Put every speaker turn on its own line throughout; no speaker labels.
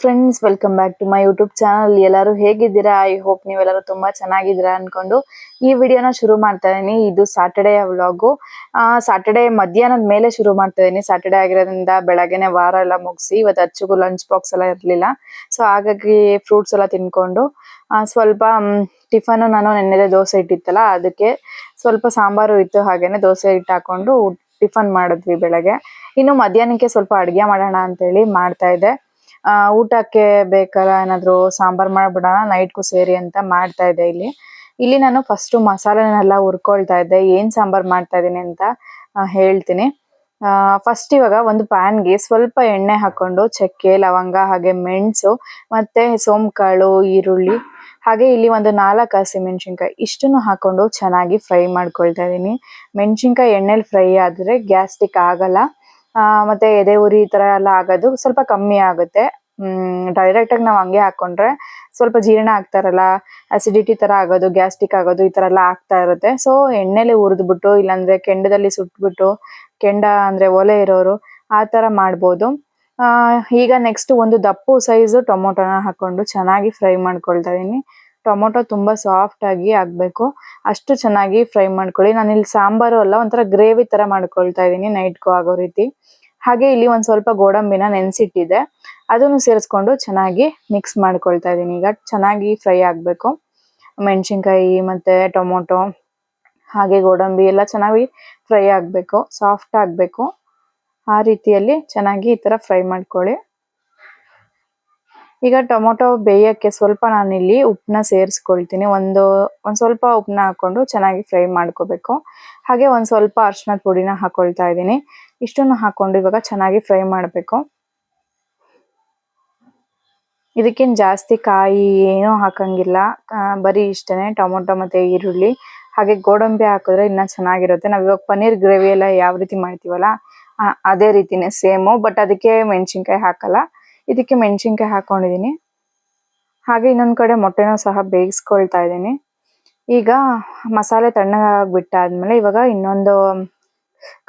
Friends welcome back to my YouTube channel ಎಲ್ಲರೂ ಹೇಗಿದ್ದೀರಾ? I hope ನೀವೆಲ್ಲರೂ ತುಂಬಾ ಚೆನ್ನಾಗಿದ್ದೀರಾ ಅನ್ಕೊಂಡು ಈ ವಿಡಿಯೋನ ಶುರು ಮಾಡ್ತಾ ಇದ್ದೀನಿ. ಇದು ಸಾಟರ್ಡೆ ವ್ಲಾಗು ಸಾಟರ್ಡೆ ಮಧ್ಯಾಹ್ನದ ಮೇಲೆ ಶುರು ಮಾಡ್ತಾ ಇದ್ದೀನಿ. ಸಾಟರ್ಡೆ ಆಗಿರೋದ್ರಿಂದ ಬೆಳಗ್ಗೆನೆ ವಾರ ಎಲ್ಲ ಮುಗಿಸಿ, ಇವತ್ತು ಅಚ್ಚುಗೂ ಲಂಚ್ ಬಾಕ್ಸ್ ಎಲ್ಲ ಇರಲಿಲ್ಲ. ಸೊ ಹಾಗಾಗಿ ಫ್ರೂಟ್ಸ್ ಎಲ್ಲ ತಿನ್ಕೊಂಡು ಸ್ವಲ್ಪ ಟಿಫನ್ ನಾನು ನೆನ್ನೆದೇ ದೋಸೆ ಇಟ್ಟಿತ್ತಲ್ಲ, ಅದಕ್ಕೆ ಸ್ವಲ್ಪ ಸಾಂಬಾರು ಇತ್ತು ಹಾಗೇನೆ ದೋಸೆ ಇಟ್ಟು ಹಾಕೊಂಡು ಟಿಫನ್ ಮಾಡಿದ್ವಿ ಬೆಳಗ್ಗೆ. ಇನ್ನು ಮಧ್ಯಾಹ್ನಕ್ಕೆ ಸ್ವಲ್ಪ ಅಡುಗೆ ಮಾಡೋಣ ಅಂತೇಳಿ ಮಾಡ್ತಾ ಇದ್ದೆ. ಆ, ಊಟಕ್ಕೆ ಬೇಕಾದ ಏನಾದ್ರು ಸಾಂಬಾರ್ ಮಾಡ್ಬಿಡೋಣ ನೈಟ್ಗೂ ಸೇರಿ ಅಂತ ಮಾಡ್ತಾ ಇದ್ದೆ ಇಲ್ಲಿ. ಇಲ್ಲಿ ನಾನು ಫಸ್ಟ್ ಮಸಾಲೆನೆಲ್ಲ ಹುರ್ಕೊಳ್ತಾ ಇದ್ದೆ. ಏನ್ ಸಾಂಬಾರ್ ಮಾಡ್ತಾ ಇದ್ದೀನಿ ಅಂತ ಹೇಳ್ತೀನಿ. ಹೇಳ್ತೀನಿ ಫಸ್ಟ್ ಇವಾಗ ಒಂದು ಪ್ಯಾನ್ಗೆ ಸ್ವಲ್ಪ ಎಣ್ಣೆ ಹಾಕೊಂಡು ಚಕ್ಕೆ ಲವಂಗ ಹಾಗೆ ಮೆಣಸು ಮತ್ತೆ ಸೋಂಕಾಳು ಈರುಳ್ಳಿ ಹಾಗೆ ಇಲ್ಲಿ ಒಂದು ನಾಲ್ಕು ಹಸಿಮೆಣಸಿನ್ಕಾಯಿ ಇಷ್ಟನ್ನು ಹಾಕೊಂಡು ಚೆನ್ನಾಗಿ ಫ್ರೈ ಮಾಡ್ಕೊಳ್ತಾ ಇದ್ದೀನಿ ಮೆಣಸಿನ್ಕಾಯಿ ಎಣ್ಣೆಲಿ ಫ್ರೈ ಆದ್ರೆ ಗ್ಯಾಸ್ಟಿಕ್ ಆಗಲ್ಲ. ಆ, ಮತ್ತೆ ಎದೆ ಉರಿ ಈ ತರ ಎಲ್ಲ ಆಗೋದು ಸ್ವಲ್ಪ ಕಮ್ಮಿ ಆಗುತ್ತೆ. ಡೈರೆಕ್ಟ್ ಆಗಿ ನಾವು ಹಂಗೆ ಹಾಕೊಂಡ್ರೆ ಸ್ವಲ್ಪ ಜೀರ್ಣ ಆಗ್ತಾರಲ್ಲ ಅಸಿಡಿಟಿ ತರ ಆಗೋದು ಗ್ಯಾಸ್ಟ್ರಿಕ್ ಆಗೋದು ಈ ತರ ಎಲ್ಲ ಆಗ್ತಾ ಇರುತ್ತೆ. ಸೊ ಎಣ್ಣೆಲಿ ಹುರಿದ್ಬಿಟ್ಟು ಇಲ್ಲಾಂದ್ರೆ ಕೆಂಡದಲ್ಲಿ ಸುಟ್ಬಿಟ್ಟು ಕೆಂಡ ಅಂದ್ರೆ ಒಲೆ ಇರೋರು ಆ ತರ ಮಾಡ್ಬೋದು. ಆ, ಈಗ ನೆಕ್ಸ್ಟ್ ಒಂದು ದಪ್ಪು ಸೈಜ್ ಟೊಮೊಟೊನ ಹಾಕೊಂಡು ಚೆನ್ನಾಗಿ ಫ್ರೈ ಮಾಡ್ಕೊಳ್ತಾ ಇದೀನಿ. ಟೊಮೊಟೊ ತುಂಬಾ ಸಾಫ್ಟ್ ಆಗಿ ಆಗ್ಬೇಕು ಅಷ್ಟು ಚೆನ್ನಾಗಿ ಫ್ರೈ ಮಾಡ್ಕೊಳ್ಳಿ. ನಾನು ಇಲ್ಲಿ ಸಾಂಬಾರು ಅಲ್ಲ, ಒಂಥರ ಗ್ರೇವಿ ತರ ಮಾಡ್ಕೊಳ್ತಾ ಇದ್ದೀನಿ ನೈಟ್ಗೂ ಆಗೋ ರೀತಿ. ಹಾಗೆ ಇಲ್ಲಿ ಒಂದು ಸ್ವಲ್ಪ ಗೋಡಂಬಿನ ನೆನೆಸಿಟ್ಟಿದೆ ಅದನ್ನು ಸೇರಿಸ್ಕೊಂಡು ಚೆನ್ನಾಗಿ ಮಿಕ್ಸ್ ಮಾಡ್ಕೊಳ್ತಾ ಇದ್ದೀನಿ ಈಗ ಚೆನ್ನಾಗಿ ಫ್ರೈ ಆಗಬೇಕು. ಮೆಣಸಿನ್ಕಾಯಿ ಮತ್ತೆ ಟೊಮೊಟೊ, ಹಾಗೆ ಗೋಡಂಬಿ ಎಲ್ಲ ಚೆನ್ನಾಗಿ ಫ್ರೈ ಆಗಬೇಕು. ಸಾಫ್ಟ್ ಆಗಬೇಕು. ಆ ರೀತಿಯಲ್ಲಿ ಚೆನ್ನಾಗಿ ಈ ತರ ಫ್ರೈ ಮಾಡ್ಕೊಳ್ಳಿ. ಈಗ ಟೊಮೊಟೊ ಬೇಯಕ್ಕೆ ಸ್ವಲ್ಪ ನಾನಿಲ್ಲಿ ಉಪ್ಪನ್ನ ಸೇರಿಸ್ಕೊಳ್ತೀನಿ. ಒಂದು ಒಂದು ಸ್ವಲ್ಪ ಉಪ್ಪನ್ನ ಹಾಕ್ಕೊಂಡು ಚೆನ್ನಾಗಿ ಫ್ರೈ ಮಾಡ್ಕೋಬೇಕು. ಹಾಗೆ ಒಂದು ಸ್ವಲ್ಪ ಅರ್ಶಿನದ ಪುಡಿನ ಹಾಕೊಳ್ತಾ ಇದ್ದೀನಿ. ಇಷ್ಟನ್ನು ಹಾಕೊಂಡು ಇವಾಗ ಚೆನ್ನಾಗಿ ಫ್ರೈ ಮಾಡಬೇಕು. ಇದಕ್ಕೇನು ಜಾಸ್ತಿ ಕಾಯಿ ಏನೂ ಹಾಕಂಗಿಲ್ಲ. ಬರೀ ಇಷ್ಟನೇ ಟೊಮೊಟೊ ಮತ್ತು ಈರುಳ್ಳಿ. ಹಾಗೆ ಗೋಡಂಬಿ ಹಾಕಿದ್ರೆ ಇನ್ನೂ ಚೆನ್ನಾಗಿರುತ್ತೆ. ನಾವು ಇವಾಗ ಪನ್ನೀರ್ ಗ್ರೇವಿ ಎಲ್ಲ ಯಾವ ರೀತಿ ಮಾಡ್ತೀವಲ್ಲ ಅದೇ ರೀತಿನೇ ಸೇಮು, ಬಟ್ ಅದಕ್ಕೆ ಮೆಣಸಿನ್ಕಾಯಿ ಹಾಕಲ್ಲ. ಇದಕ್ಕೆ ಮೆಣಸಿನ್ಕಾಯಿ ಹಾಕೊಂಡಿದ್ದೀನಿ. ಹಾಗೆ ಇನ್ನೊಂದು ಕಡೆ ಮೊಟ್ಟೆನೂ ಸಹ ಬೇಯಿಸ್ಕೊಳ್ತಾ ಇದ್ದೀನಿ. ಈಗ ಮಸಾಲೆ ತಣ್ಣಗಾಗ್ಬಿಟ್ಟಾದ್ಮೇಲೆ ಇವಾಗ ಇನ್ನೊಂದು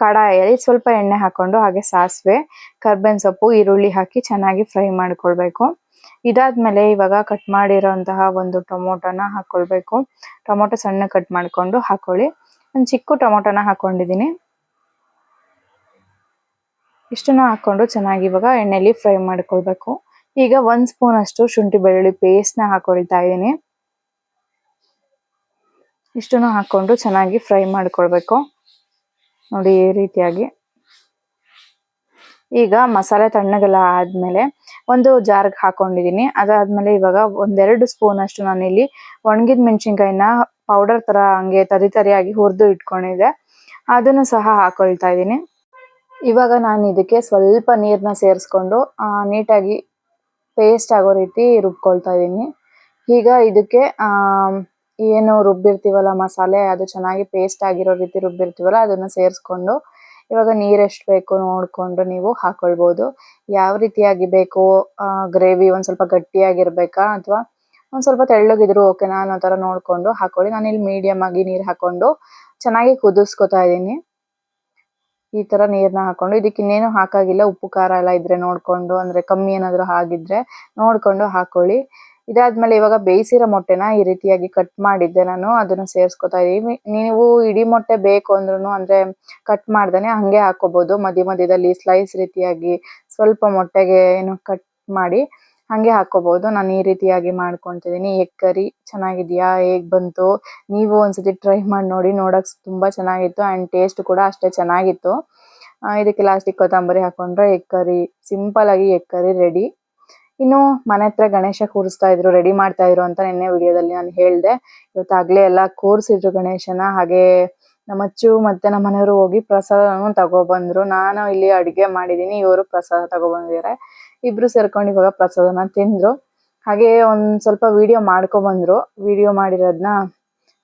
ಕಡಾಯಲ್ಲಿ ಸ್ವಲ್ಪ ಎಣ್ಣೆ ಹಾಕೊಂಡು ಹಾಗೆ ಸಾಸಿವೆ, ಕರ್ಬೇವಿನ ಸೊಪ್ಪು, ಈರುಳ್ಳಿ ಹಾಕಿ ಚೆನ್ನಾಗಿ ಫ್ರೈ ಮಾಡ್ಕೊಳ್ಬೇಕು. ಇದಾದ್ಮೇಲೆ ಇವಾಗ ಕಟ್ ಮಾಡಿರೋಂತಹ ಒಂದು ಟೊಮೊಟೊನ ಹಾಕೊಳ್ಬೇಕು. ಟೊಮೊಟೊ ಸಣ್ಣ ಕಟ್ ಮಾಡ್ಕೊಂಡು ಹಾಕೊಳ್ಳಿ. ಒಂದು ಚಿಕ್ಕ ಟೊಮೊಟೊನ ಹಾಕೊಂಡಿದೀನಿ ಇಷ್ಟನ್ನ ಹಾಕೊಂಡು ಚೆನ್ನಾಗಿ ಇವಾಗ ಎಣ್ಣೆಲಿ ಫ್ರೈ ಮಾಡ್ಕೊಳ್ಬೇಕು. ಈಗ ಒಂದು ಸ್ಪೂನ್ ಅಷ್ಟು ಶುಂಠಿ ಬೆಳ್ಳುಳ್ಳಿ ಪೇಸ್ಟ್ನ ಹಾಕೊಳ್ತಾ ಇದ್ದೀನಿ. ಇಷ್ಟನ್ನು ಹಾಕೊಂಡು ಚೆನ್ನಾಗಿ ಫ್ರೈ ಮಾಡ್ಕೊಳ್ಬೇಕು. ನೋಡಿ ಈ ರೀತಿಯಾಗಿ. ಈಗ ಮಸಾಲೆ ತಣ್ಣಗೆಲ್ಲ ಆದಮೇಲೆ ಒಂದು ಜಾರ್ಗೆ ಹಾಕೊಂಡಿದೀನಿ ಅದಾದ್ಮೇಲೆ ಇವಾಗ ಒಂದೆರಡು ಸ್ಪೂನ್ ಅಷ್ಟು ನಾನಿಲ್ಲಿ ಒಣಗಿದ ಮೆಣಸಿನ್ಕಾಯಿನ ಪೌಡರ್ ತರ ಹಂಗೆ ತರಿ ತರಿಯಾಗಿ ಹುರಿದು ಇಟ್ಕೊಂಡಿದ್ದೆ. ಅದನ್ನು ಸಹ ಹಾಕೊಳ್ತಾ ಇದ್ದೀನಿ. ಇವಾಗ ನಾನು ಇದಕ್ಕೆ ಸ್ವಲ್ಪ ನೀರನ್ನ ಸೇರಿಸ್ಕೊಂಡು ನೀಟಾಗಿ ಪೇಸ್ಟ್ ಆಗೋ ರೀತಿ ರುಬ್ಕೊಳ್ತಾ ಇದ್ದೀನಿ ಈಗ ಇದಕ್ಕೆ ಏನು ರುಬ್ಬಿರ್ತೀವಲ್ಲ ಮಸಾಲೆ, ಅದು ಚೆನ್ನಾಗಿ ಪೇಸ್ಟ್ ಆಗಿರೋ ರೀತಿ ರುಬ್ಬಿರ್ತೀವಲ್ಲ, ಅದನ್ನು ಸೇರಿಸ್ಕೊಂಡು, ಇವಾಗ ನೀರೆಷ್ಟು ಬೇಕು ನೋಡಿಕೊಂಡು ನೀವು ಹಾಕ್ಕೊಳ್ಬೋದು ಯಾವ ರೀತಿಯಾಗಿ ಬೇಕು ಗ್ರೇವಿ ಒಂದು ಸ್ವಲ್ಪ ಗಟ್ಟಿಯಾಗಿರ್ಬೇಕಾ, ಅಥವಾ ಒಂದು ಸ್ವಲ್ಪ ತೆಳ್ಳಗಿದ್ರು ಓಕೆನಾ ಅನ್ನೋ ಥರ ನೋಡಿಕೊಂಡು ಹಾಕೊಳ್ಳಿ. ನಾನು ಇಲ್ಲಿ ಮೀಡಿಯಮ್ ಆಗಿ ನೀರು ಹಾಕ್ಕೊಂಡು ಚೆನ್ನಾಗಿ ಕುದಿಸ್ಕೊತಾ ಇದ್ದೀನಿ ಈ ತರ ನೀರ್ನ ಹಾಕೊಂಡು, ಇದಕ್ಕೆ ಇನ್ನೇನು ಹಾಕಾಗಿಲ್ಲ. ಉಪ್ಪು, ಖಾರ ಎಲ್ಲ ಇದ್ರೆ ನೋಡ್ಕೊಂಡು, ಅಂದ್ರೆ ಕಮ್ಮಿ ಏನಾದ್ರು ಆಗಿದ್ರೆ ನೋಡ್ಕೊಂಡು ಹಾಕೊಳ್ಳಿ. ಇದಾದ್ಮೇಲೆ ಇವಾಗ ಬೇಯಿಸಿರೋ ಮೊಟ್ಟೆನ ಈ ರೀತಿಯಾಗಿ ಕಟ್ ಮಾಡಿದ್ದೆ ನಾನು. ಅದನ್ನ ಸೇರ್ಸ್ಕೊತಾ ಇದೀನಿ ನೀವು ಇಡೀ ಮೊಟ್ಟೆ ಬೇಕು ಅಂದ್ರೂ ಅಂದ್ರೆ ಕಟ್ ಮಾಡ್ದೇನೆ ಹಂಗೆ ಹಾಕೋಬಹುದು ಮಧ್ಯ ಮಧ್ಯದಲ್ಲಿ ಸ್ಲೈಸ್ ರೀತಿಯಾಗಿ ಸ್ವಲ್ಪ ಮೊಟ್ಟೆಗೆ ಏನು ಕಟ್ ಮಾಡಿ. ಹಂಗೆ ಹಾಕೋಬಹುದು. ನಾನು ಈ ರೀತಿಯಾಗಿ ಮಾಡ್ಕೊಂತಿದೀನಿ. ಎಗ್ ಕರಿ ಚೆನ್ನಾಗಿದ್ಯಾ? ಹೇಗ್ ಬಂತು? ನೀವು ಒಂದ್ಸತಿ ಟ್ರೈ ಮಾಡಿ ನೋಡಿ. ನೋಡಕ್ ತುಂಬಾ ಚೆನ್ನಾಗಿತ್ತು ಅಂಡ್ ಟೇಸ್ಟ್ ಕೂಡ ಅಷ್ಟೇ ಚೆನ್ನಾಗಿತ್ತು. ಇದಕ್ಕೆ ಲಾಸ್ಟಿಗೆ ಕೊತ್ತಂಬರಿ ಹಾಕೊಂಡ್ರೆ ಎಗ್ ಕರಿ ಸಿಂಪಲ್ ಆಗಿ ಎಗ್ ಕರಿ ರೆಡಿ ಇನ್ನು ಮನೆ ಹತ್ರ ಗಣೇಶ ಕೂರಿಸ್ತಾ ಇದ್ರು ರೆಡಿ ಮಾಡ್ತಾ ಇದ್ರು ಅಂತ ನಿನ್ನೆ ವಿಡಿಯೋದಲ್ಲಿ ನಾನು ಹೇಳ್ದೆ. ಇವತ್ತು ಆಗ್ಲೇ ಎಲ್ಲ ಕೂರಿಸಿದ್ರು ಗಣೇಶನ. ಹಾಗೆ ನಮ್ಮ ಅಚ್ಚು ಮತ್ತೆ ನಮ್ಮ ಮನೆಯವರು ಹೋಗಿ ಪ್ರಸಾದನು ತಗೊಬಂದ್ರು. ನಾನು ಇಲ್ಲಿ ಅಡಿಗೆ ಮಾಡಿದೀನಿ, ಇವರು ಪ್ರಸಾದ ತಗೊಬಂದಿದ್ದಾರೆ. ಇಬ್ರು ಸೇರ್ಕೊಂಡು ಇವಾಗ ಪ್ರಸಾದನ ತಿಂದ್ರು. ಹಾಗೆ ಒಂದ್ ಸ್ವಲ್ಪ ವಿಡಿಯೋ ಮಾಡ್ಕೊ ಬಂದ್ರು ವಿಡಿಯೋ ಮಾಡಿರೋದ್ನ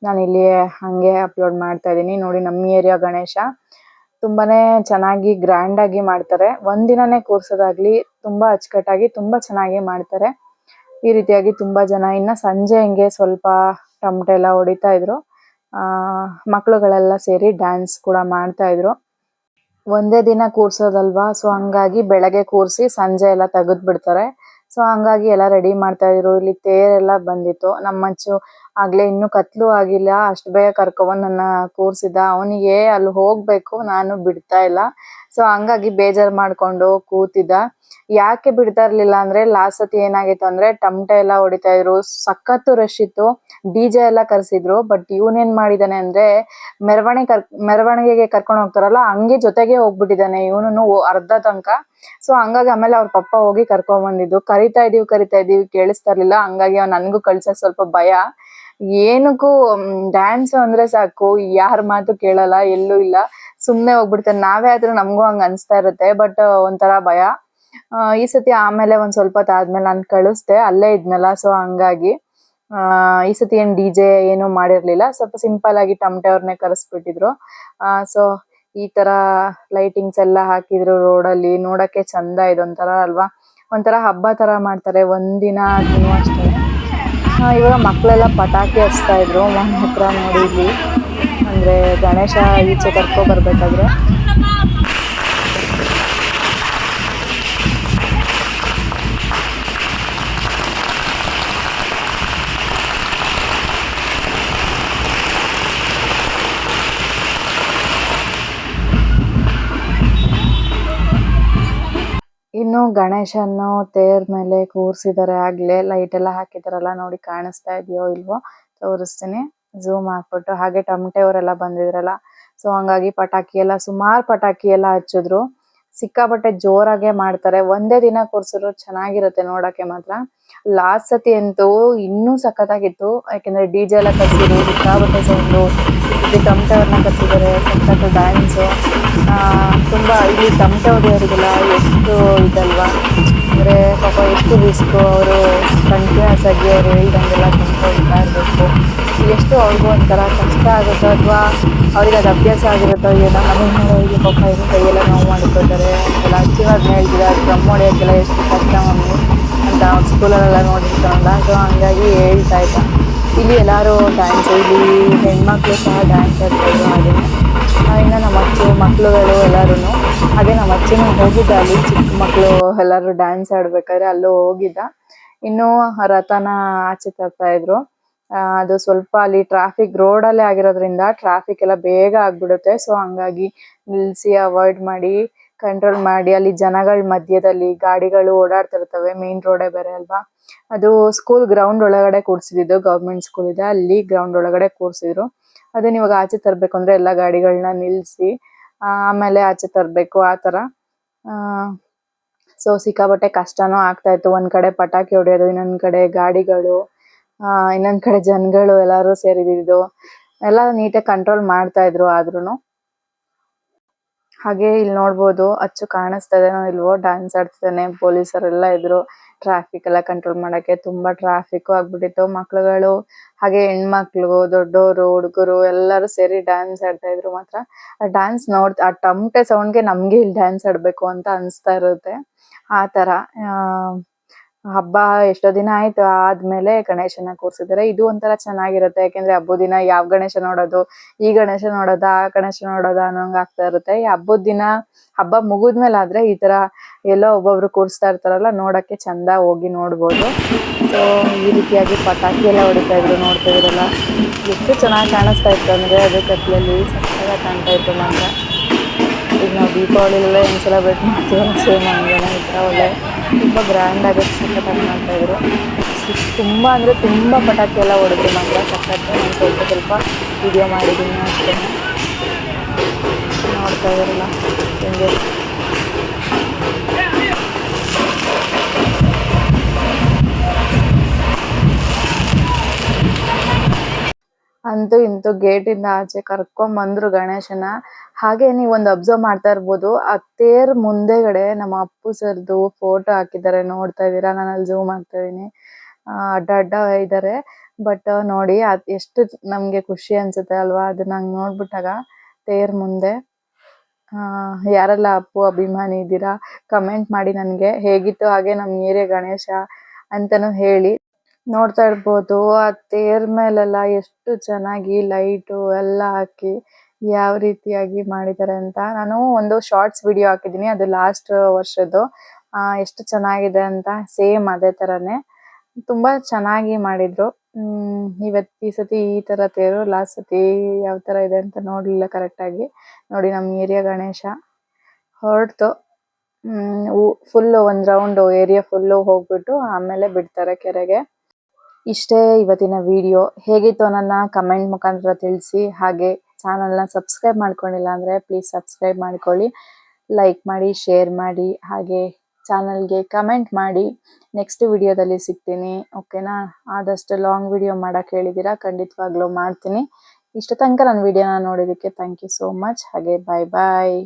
ನಾನು ಇಲ್ಲಿ ಹಂಗೆ ಅಪ್ಲೋಡ್ ಮಾಡ್ತಾ ಇದ್ದೀನಿ. ನೋಡಿ ನಮ್ಮ ಏರಿಯಾ ಗಣೇಶ ತುಂಬಾನೇ ಚೆನ್ನಾಗಿ ಗ್ರ್ಯಾಂಡ್ ಆಗಿ ಮಾಡ್ತಾರೆ. ಒಂದಿನನೇ ಕೂರ್ಸೋದಾಗ್ಲಿ ತುಂಬಾ ಅಚ್ಚುಕಟ್ಟಾಗಿ ತುಂಬಾ ಚೆನ್ನಾಗಿ ಮಾಡ್ತಾರೆ. ಈ ರೀತಿಯಾಗಿ ತುಂಬಾ ಜನ ಇನ್ನ ಸಂಜೆ ಹಿಂಗೆ ಸ್ವಲ್ಪ ಟಮಟೆ ಎಲ್ಲ ಹೊಡಿತಾ ಇದ್ರು. ಆ, ಮಕ್ಳುಗಳೆಲ್ಲ ಸೇರಿ ಡ್ಯಾನ್ಸ್ ಕೂಡ ಮಾಡ್ತಾ ಇದ್ರು. ಒಂದೇ ದಿನ ಕೂರ್ಸೋದಲ್ವಾ? ಸೊ ಹಂಗಾಗಿ ಬೆಳಗ್ಗೆ ಕೂರ್ಸಿ ಸಂಜೆ ಎಲ್ಲ ತೆಗೆದ್ ಬಿಡ್ತಾರೆ ಸೊ ಹಂಗಾಗಿ ಎಲ್ಲ ರೆಡಿ ಮಾಡ್ತಾ ಇದ್ರು. ಇಲ್ಲಿ ತೇರೆಲ್ಲ ಬಂದಿತ್ತು. ನಮ್ಮ ಮಚ್ಚು ಆಗ್ಲೇ ಇನ್ನು ಕತ್ಲು ಆಗಿಲ್ಲ. ಅಷ್ಟು ಬೇಗ ಕರ್ಕೊಂಡ್ ನನ್ನ ಕೂರ್ಸಿದ ಅವನಿಗೆ ಅಲ್ಲಿ ಹೋಗ್ಬೇಕು. ನಾನು ಬಿಡ್ತಾ ಇಲ್ಲ. ಸೊ ಹಂಗಾಗಿ ಬೇಜಾರ್ ಮಾಡ್ಕೊಂಡು ಕೂತಿದ್ದ. ಯಾಕೆ ಬಿಡ್ತಾ ಇರ್ಲಿಲ್ಲ ಅಂದ್ರೆ ಲಾಸ್ಟ್ ಸತಿ ಏನಾಗಿತ್ತು ಅಂದ್ರೆ, ಟಮಟೆ ಎಲ್ಲ ಹೊಡಿತಾ ಇದ್ರು, ಸಖತ್ತು ರಶ್ ಇತ್ತು. ಡಿಜೆ ಎಲ್ಲ ಕರ್ಸಿದ್ರು ಬಟ್ ಇವನ್ ಏನ್ ಮಾಡಿದಾನೆ ಅಂದ್ರೆ, ಮೆರವಣಿಗೆ ಕರ್, ಮೆರವಣಿಗೆಗೆ ಕರ್ಕೊಂಡು ಹೋಗ್ತಾರಲ್ಲ, ಹಂಗೆ ಜೊತೆಗೆ ಹೋಗ್ಬಿಟ್ಟಿದ್ದಾನೆ ಇವನು ಅರ್ಧ ತನಕ. ಸೊ ಹಂಗಾಗಿ ಆಮೇಲೆ ಅವ್ರ ಪಪ್ಪ ಹೋಗಿ ಕರ್ಕೊಂಡ್ ಬಂದಿದ್ದು ಕರಿತಾ ಇದೀವಿ ಕರಿತಾ ಇದೀವಿ, ಕೇಳಿಸ್ತಾ ಇರ್ಲಿಲ್ಲ. ಹಂಗಾಗಿ ಅವ್ನು ನನ್ಗೂ ಕಳ್ಸಕ್ ಸ್ವಲ್ಪ ಭಯ. ಏನಕ್ಕೂ ಡ್ಯಾನ್ಸ್ ಅಂದ್ರೆ ಸಾಕು, ಯಾರ ಮಾತು ಕೇಳಲ್ಲ, ಎಲ್ಲೂ ಇಲ್ಲ. ಸುಮ್ನೆ ಹೋಗ್ಬಿಡ್ತಾರೆ ನಾವೇ ಆದ್ರೂ ನಮಗೂ ಹಂಗ ಅನ್ಸ್ತಾ ಇರುತ್ತೆ. ಬಟ್ ಒಂಥರ ಭಯ. ಈ ಸತಿ ಆಮೇಲೆ ಒಂದ್ ಸ್ವಲ್ಪ ಹೊತ್ತು ಆದ್ಮೇಲೆ ನಾನು ಕಳಿಸ್ದೆ. ಅಲ್ಲೇ ಇದ್ನಲ್ಲ ಸೊ ಹಂಗಾಗಿ. ಈ ಸತಿ ಏನ್ ಡಿಜೆ ಏನು ಮಾಡಿರ್ಲಿಲ್ಲ. ಸ್ವಲ್ಪ ಸಿಂಪಲ್ ಆಗಿ ಟಮಟೆ ಅವ್ರನ್ನೇ ಕರೆಸ್ಬಿಟ್ಟಿದ್ರು. ಸೊ ಈ ತರ ಲೈಟಿಂಗ್ಸ್ ಎಲ್ಲ ಹಾಕಿದ್ರು ರೋಡ್ ಅಲ್ಲಿ ನೋಡಕ್ಕೆ ಚಂದ ಇದೊಂಥರ ಅಲ್ವಾ? ಒಂಥರ ಹಬ್ಬ ತರ ಮಾಡ್ತಾರೆ. ಒಂದಿನ ದಿನ ಅಷ್ಟೇ. ಇವಾಗ ಮಕ್ಕಳೆಲ್ಲ ಪಟಾಕಿ ಹಚ್ತಾ ಇದ್ರು. ಮನೆ ಹತ್ರ ನೋಡಿದ್ವಿ. ಇಲ್ಲಿ ಅಂದ್ರೆ ಗಣೇಶ ಈಚೆ ಕರ್ಕೊ ಗಣೇಶನ್ನು ತೇರ್ ಮೇಲೆ ಕೂರ್ಸಿದ್ದಾರೆ ಆಗ್ಲೇ ಲೈಟ್ ಎಲ್ಲ ಹಾಕಿದಾರಲ್ಲ, ನೋಡಿ ಕಾಣಿಸ್ತಾ ಇದೆಯೋ ಇಲ್ವೋ ತೋರಿಸ್ತೀನಿ. ಝೂಮ್ ಹಾಕ್ಬಿಟ್ಟು, ಹಾಗೆ ಟಮಟೆ ಅವರೆಲ್ಲ ಬಂದಿದ್ರಲ್ಲ. ಸೊ ಹಂಗಾಗಿ ಪಟಾಕಿ ಎಲ್ಲ, ಸುಮಾರು ಪಟಾಕಿ ಎಲ್ಲ ಹಚ್ಚಿದ್ರು. ಸಿಕ್ಕಾಪಟ್ಟೆ ಜೋರಾಗೆ ಮಾಡ್ತಾರೆ. ಒಂದೇ ದಿನ ಕೂರ್ಸಿದ್ರು ಚೆನ್ನಾಗಿರುತ್ತೆ ನೋಡಕ್ಕೆ ಮಾತ್ರ. ಲಾಸ್ಟ್ ಸತಿ ಅಂತೂ ಇನ್ನೂ ಸಖತ್ತಾಗಿತ್ತು. ಯಾಕೆಂದ್ರೆ ಡಿಜೆ ಎಲ್ಲ ಕರ್ಸಿದ್ರು, ಸಿಕ್ಕಾಪಟ್ಟೆ ಸೌಂಡು ತಮಟೆ ಅವ್ರನ್ನ ಕರ್ಸಿದ್ದಾರೆ ಸಖತ್ ಡ್ಯಾನ್ಸ್ ತುಂಬಾ ಇಲ್ಲಿ ತಮಟೆ ಹೊಡೆಯೋರಿಗೆಲ್ಲ ಎಷ್ಟು ಇದಲ್ವಾ? ಅಂದರೆ ಪಾಪ ಎಷ್ಟು ರಿಸ್ಕ್ ಅವರು ಕಂಟಿನ್ಯೂಸ್ ಆಗಿ ಅವ್ರು ಹೇಳ್ದಂಗೆಲ್ಲ ತುಂಬ್ಕೊಳ್ತಾ ಇರಬೇಕು ಎಷ್ಟು ಅವ್ರಿಗೂ ಒಂಥರ ಕಷ್ಟ ಆಗುತ್ತೋ ಅಥವಾ ಅವ್ರಿಗೆ ಅದು ಅಭ್ಯಾಸ ಆಗಿರುತ್ತೋ ಏನೋ ಮನೆ ಮಾಡೋರಿಗೆ ಪಾಪ ಏನು ಕೈಯೆಲ್ಲ ನೋವು ಮಾಡ್ಕೊಳ್ತಾರೆ. ಎಲ್ಲ ಅಚ್ಚಿವಾದ್ನ ಹೇಳ್ತಿದ್ದಾರೆ ಡ್ರಮ್ ಹೊಡೆಯೋಕ್ಕೆಲ್ಲ ಎಷ್ಟು ಕಷ್ಟ ಮಮ್ಮಿ ಅಂತ ಸ್ಕೂಲಲ್ಲೆಲ್ಲ ನೋಡಿರ್ತಾರಲ್ಲ, ಸೊ ಹಂಗಾಗಿ ಹೇಳ್ತಾ ಇದ್ದ. ಇಲ್ಲಿ ಎಲ್ಲರೂ ಡ್ಯಾನ್ಸ್ ಇಲ್ಲಿ ಹೆಣ್ಮಕ್ಳು ಸಹ ಡ್ಯಾನ್ಸ್ ಆಡ್ತಾಯಿದ್ರು ಹಾಗೆ ಇನ್ನು ನಮ್ಮ ಅಚ್ಚು ಮಕ್ಕಳುಗಳು ಎಲ್ಲರೂ ಹಾಗೆ ನಮ್ಮ ಅಚ್ಚನ ಹೋಗಿದ್ದ ಅಲ್ಲಿ, ಚಿಕ್ಕ ಮಕ್ಕಳು ಎಲ್ಲರೂ ಡ್ಯಾನ್ಸ್ ಆಡ್ಬೇಕಾದ್ರೆ ಅಲ್ಲೂ ಹೋಗಿದ್ದ. ಇನ್ನು ರಥನ ಆಚೆ ತರ್ತಾ ಇದ್ರು. ಅದು ಸ್ವಲ್ಪ ಅಲ್ಲಿ ಟ್ರಾಫಿಕ್ ರೋಡ್ ಅಲ್ಲೇ ಆಗಿರೋದ್ರಿಂದ ಟ್ರಾಫಿಕ್ ಎಲ್ಲ ಬೇಗ ಆಗ್ಬಿಡುತ್ತೆ. ಸೊ ಹಂಗಾಗಿ ನಿಲ್ಸಿ ಅವಾಯ್ಡ್ ಮಾಡಿ ಕಂಟ್ರೋಲ್ ಮಾಡಿ, ಅಲ್ಲಿ ಜನಗಳ ಮಧ್ಯದಲ್ಲಿ ಗಾಡಿಗಳು ಓಡಾಡ್ತಿರ್ತವೆ ಮೇನ್ ರೋಡೇ ಬೇರೆ ಅಲ್ವಾ. ಅದು ಸ್ಕೂಲ್ ಗ್ರೌಂಡ್ ಒಳಗಡೆ ಕೂರಿಸಿದ್ದು ಗೌರ್ಮೆಂಟ್ ಸ್ಕೂಲ್ ಇದೆ. ಅಲ್ಲಿ ಗ್ರೌಂಡ್ ಒಳಗಡೆ ಕೂರ್ಸಿದ್ರು. ಅದನ್ನ ಇವಾಗ ಆಚೆ ತರಬೇಕು ಅಂದ್ರೆ ಎಲ್ಲಾ ಗಾಡಿಗಳನ್ನ ನಿಲ್ಲಿಸಿ ಆಮೇಲೆ ಆಚೆ ತರ್ಬೇಕು ಆ ಆ, ಸೊ ಸಿಕ್ಕಾಪಟ್ಟೆ ಕಷ್ಟನೂ ಆಗ್ತಾ ಇತ್ತು. ಒಂದ್ ಕಡೆ ಪಟಾಕಿ ಹೊಡೆಯೋದು, ಇನ್ನೊಂದ್ ಕಡೆ ಗಾಡಿಗಳು ಇನ್ನೊಂದ್ ಕಡೆ ಜನಗಳು ಎಲ್ಲಾರು ಸೇರಿದಿದ್ದು. ಎಲ್ಲ ನೀಟಾಗಿ ಕಂಟ್ರೋಲ್ ಮಾಡ್ತಾ ಇದ್ರು ಆದ್ರೂ ಹಾಗೆ ಇಲ್ಲಿ ನೋಡ್ಬೋದು, ಅಚ್ಚು ಕಾಣಿಸ್ತಾ ಇದೇನೋ ಇಲ್ವೋ ಡ್ಯಾನ್ಸ್ ಆಡ್ತಿದ್ದಾನೆ, ಪೊಲೀಸರೆಲ್ಲ ಇದ್ರು. ಟ್ರಾಫಿಕ್ ಎಲ್ಲ ಕಂಟ್ರೋಲ್ ಮಾಡಕ್ಕೆ ತುಂಬಾ ಟ್ರಾಫಿಕ್ ಆಗ್ಬಿಟ್ಟಿತ್ತು. ಮಕ್ಕಳುಗಳು ಹಾಗೆ ಹೆಣ್ಮಕ್ಳು ದೊಡ್ಡವರು ಹುಡುಗರು ಎಲ್ಲರೂ ಸೇರಿ ಡ್ಯಾನ್ಸ್ ಆಡ್ತಾ ಇದ್ರು ಮಾತ್ರ. ಆ ಡ್ಯಾನ್ಸ್ ನೋಡ್, ಆ ತಮಟೆ ಸೌಂಡ್ಗೆ ನಮ್ಗೆ ಇಲ್ಲಿ ಡ್ಯಾನ್ಸ್ ಆಡ್ಬೇಕು ಅಂತ ಅನ್ಸ್ತಾ ಇರುತ್ತೆ. ಆ ತರ ಹಬ್ಬ ಎಷ್ಟೋ ದಿನ ಆಯ್ತು, ಆದ್ಮೇಲೆ ಗಣೇಶನ ಕೂರ್ಸಿದ್ದಾರೆ ಇದು ಒಂಥರ ಚೆನ್ನಾಗಿರುತ್ತೆ, ಯಾಕೆಂದ್ರೆ ಹಬ್ಬದ ದಿನ ಯಾವ ಗಣೇಶ ನೋಡೋದು, ಈ ಗಣೇಶ ನೋಡೋದಾ, ಆ ಗಣೇಶ ನೋಡೋದಾ ಅನ್ನೋಂಗ್ ಆಗ್ತಾ ಇರುತ್ತೆ. ಈ ಹಬ್ಬದ ದಿನ, ಹಬ್ಬ ಮುಗಿದ್ಮೇಲೆ ಆದ್ರೆ ಈ ತರ ಎಲ್ಲೋ ಒಬ್ಬೊಬ್ರು ಕೂರಿಸ್ತಾ ಇರ್ತಾರಲ್ಲ, ನೋಡಕ್ಕೆ ಚಂದ ಹೋಗಿ ನೋಡ್ಬೋದು. ಸೊ ಈ ರೀತಿಯಾಗಿ ಪಟಾಕಿ ಎಲ್ಲ ಹೊಡಿತಾ ಇದ್ರು, ನೋಡ್ತಾ ಇದ್ರಲ್ಲ. ಎಷ್ಟು ಚೆನ್ನಾಗಿ ಕಾಣಿಸ್ತಾ ಇತ್ತು ಅಂದ್ರೆ ಅದು ಕತ್ಲಲ್ಲಿ ಸಕ್ಕತ್ತಾಗಿ ಕಾಣ್ತಾ ಇತ್ತು ಮಾತ್ರ. ಈಗ ನಾವು ದೀಪಾವಳಿಲೆಲ್ಲ ಏನು ಸೆಲೆಬ್ರೇಟ್ ಮಾಡ್ತೀವಲ್ಲ ಸೇಮ್ ಹಂಗೇನೆ ಈ ಒಳ್ಳೆ, ತುಂಬ ಗ್ರ್ಯಾಂಡಾಗಿ ಸಖತ್ತಾಗಿ ಮಾಡ್ತಾ ಇದ್ರು. ತುಂಬ ಅಂದರೆ ತುಂಬ ತುಂಬಾ ಪಟಾಕಿ ಎಲ್ಲ ಹೊಡೆದ್ರು ಮಾತ್ರ ಸಕ್ಕತ್ತೆ ನಾನು ಸ್ವಲ್ಪ ಸ್ವಲ್ಪ ವಿಡಿಯೋ ಮಾಡಿದ್ದೀನಿ ಅಷ್ಟೇ. ನೋಡ್ತಾ ಇದ್ರಲ್ಲ, ಹೆಂಗೆ? ಅಂತೂ ಇಂತೂ ಗೇಟ್ ಇಂದ ಆಚೆ ಕರ್ಕೊಂಡ್ ಬಂದ್ರು ಗಣೇಶನ. ಹಾಗೆ ನೀವ್ ಒಂದ್ ಅಬ್ಸರ್ವ್ ಮಾಡ್ತಾ ಇರ್ಬೋದು. ಆ ತೇರ್ ಮುಂದೆಗಡೆ ನಮ್ಮ ಅಪ್ಪು ಸರ್ದು ಫೋಟೋ ಹಾಕಿದ್ದಾರೆ. ನೋಡ್ತಾ ಇದೀರಾ ನಾನು ಅಲ್ಲಿ ಝೂಮ್ ಆಗ್ತಾ ಇದೀನಿ ಅಡ್ಡ ಅಡ್ಡ ಇದಾರೆ. ಬಟ್ ನೋಡಿ, ಅದ್ ಎಷ್ಟು ನಮ್ಗೆ ಖುಷಿ ಅನ್ಸುತ್ತೆ ಅಲ್ವಾ? ಅದನ್ನ ಹಂಗ್ ನೋಡ್ಬಿಟ್ಟಾಗ ತೇರ್ ಮುಂದೆ. ಆ, ಯಾರೆಲ್ಲ ಅಪ್ಪು ಅಭಿಮಾನಿ ಇದ್ದೀರಾ? ಕಮೆಂಟ್ ಮಾಡಿ ನನ್ಗೆ. ಹೇಗಿತ್ತು? ಹಾಗೆ ನಮ್ ಏರಿಯಾ ಗಣೇಶ ಅಂತಾನು ಹೇಳಿ. ನೋಡ್ತಾ ಇರ್ಬೋದು. ಆ ತೇರ್ ಮೇಲೆಲ್ಲ ಎಷ್ಟು ಚೆನ್ನಾಗಿ ಲೈಟ್ ಎಲ್ಲ ಹಾಕಿ ಯಾವ ರೀತಿಯಾಗಿ ಮಾಡಿದ್ದಾರೆ ಅಂತ. ನಾನು ಒಂದು ಶಾರ್ಟ್ಸ್ ವಿಡಿಯೋ ಹಾಕಿದ್ದೀನಿ. ಅದು ಲಾಸ್ಟ್ ವರ್ಷದ್ದು. ಆ, ಎಷ್ಟು ಚೆನ್ನಾಗಿದೆ ಅಂತ ಸೇಮ್ ಅದೇ ತರನೇ ತುಂಬಾ ಚೆನ್ನಾಗಿ ಮಾಡಿದ್ರು. ಹ್ಮ್ ಈ ಸತಿ ಈ ತರ ತೇರು ಲಾಸ್ಟ್ ಸತಿ ಯಾವ ತರ ಇದೆ ಅಂತ ನೋಡ್ಲಿಲ್ಲ ಕರೆಕ್ಟ್ ಆಗಿ. ನೋಡಿ ನಮ್ ಏರಿಯಾ ಗಣೇಶ. ಹೊರಡ್ತು ಹ್ಮ್ ಫುಲ್ ಒಂದ್ ರೌಂಡ್ ಏರಿಯಾ ಫುಲ್ ಹೋಗ್ಬಿಟ್ಟು ಆಮೇಲೆ ಬಿಡ್ತಾರೆ ಕೆರೆಗೆ. ಇಷ್ಟೇ ಇವತ್ತಿನ ವಿಡಿಯೋ ಹೇಗಿತ್ತು ನನ್ನ ಕಮೆಂಟ್ ಮುಖಾಂತರ ತಿಳಿಸಿ. ಹಾಗೆ ಚಾನಲ್ನ ಸಬ್ಸ್ಕ್ರೈಬ್ ಮಾಡ್ಕೊಂಡಿಲ್ಲ ಅಂದರೆ ಪ್ಲೀಸ್ ಸಬ್ಸ್ಕ್ರೈಬ್ ಮಾಡ್ಕೊಳ್ಳಿ. ಲೈಕ್ ಮಾಡಿ ಶೇರ್ ಮಾಡಿ. ಹಾಗೆ ಚಾನಲ್ಗೆ ಕಮೆಂಟ್ ಮಾಡಿ. ನೆಕ್ಸ್ಟ್ ವಿಡಿಯೋದಲ್ಲಿ ಸಿಗ್ತೀನಿ. ಓಕೆನಾ ಆದಷ್ಟು ಲಾಂಗ್ ವಿಡಿಯೋ ಮಾಡೋಕ್ಕೆ ಹೇಳಿದ್ದೀರಾ ಖಂಡಿತವಾಗ್ಲೂ ಮಾಡ್ತೀನಿ. ಇಷ್ಟು ತನಕ ನನ್ನ ವಿಡಿಯೋನ ನೋಡಿದ್ದಕ್ಕೆ ಥ್ಯಾಂಕ್ ಯು ಸೋ ಮಚ್ ಹಾಗೆ ಬಾಯ್ ಬಾಯ್